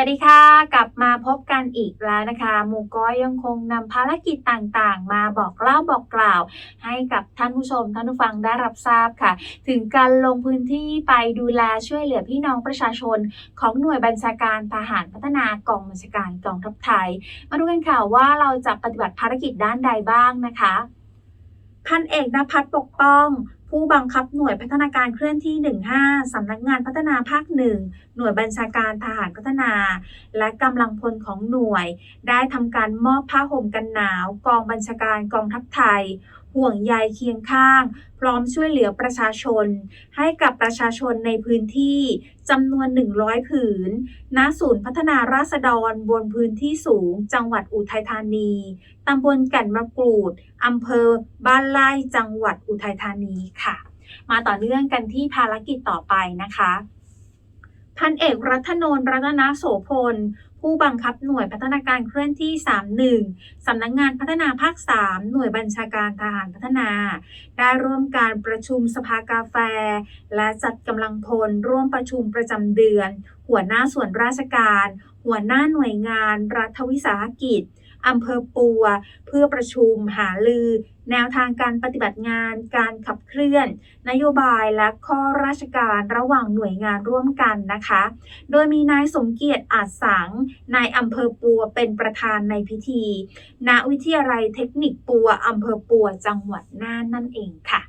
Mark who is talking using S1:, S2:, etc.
S1: วัสดีค่ะ กลับมาพบกันอีกแล้วนะคะหมูก้อยยังคงนำภารกิจต่างๆ มาบอกเล่าบอกกล่าว ให้กับท่านผู้ชมท่านผู้ฟังได้รับทราบค่ะ ถึงการลงพื้นที่ไปดูแลช่วยเหลือพี่น้องประชาชน ของหน่วยบัญชาการทหารพัฒนากองบัญชาการกองทัพไทย มาดูกันค่ะว่าเราจะปฏิบัติภารกิจด้านใดบ้างนะคะพันเอกนภัสปกป้อง ผู้บังคับหน่วยพัฒนาการเคลื่อนที่ 15 สำนักงานพัฒนาภาคหนึ่งหน่วยบัญชาการทหารพัฒนา และกำลังพลของหน่วย ได้ทำการมอบผ้าห่มกันหนาว กองบัญชาการกองทัพไทย ห่วงใยเคียงข้าง พร้อมช่วยเหลือประชาชน ให้กับประชาชนในพื้นที่จำนวน 100 ผืน ณ ศูนย์พัฒนาราษฎรบนพื้นที่สูง จังหวัดอุทัยธานี ตำบลแก่นมะกรูด อำเภอ บ้านไร่ จังหวัดอุทัยธานีค่ะ มาต่อเนื่องกันที่ภารกิจต่อไปนะคะ พันเอกรัตนนท์รัตนโสพลผู้บังคับหน่วยพัฒนาการเคลื่อนที่ 31 สำนักงานพัฒนาภาค 3 หน่วยบัญชาการทหารพัฒนา ได้ร่วมการประชุมสภากาแฟ และจัดกำลังพลร่วมประชุมประจำเดือน หัวหน้าส่วนราชการ หัวหน้าหน่วยงาน รัฐวิสาหกิจอำเภอปัว เพื่อประชุมหาลือ แนวทางการปฏิบัติงาน การขับเคลื่อน นโยบายและข้อราชการระหว่างหน่วยงานร่วมกันนะคะ โดยมีนายสมเกียรติอาจสังนายอำเภอปัวเป็นประธานในพิธี ณ วิทยาลัยเทคนิคปัวอำเภอปัวจังหวัดน่านนั่นเองค่ะ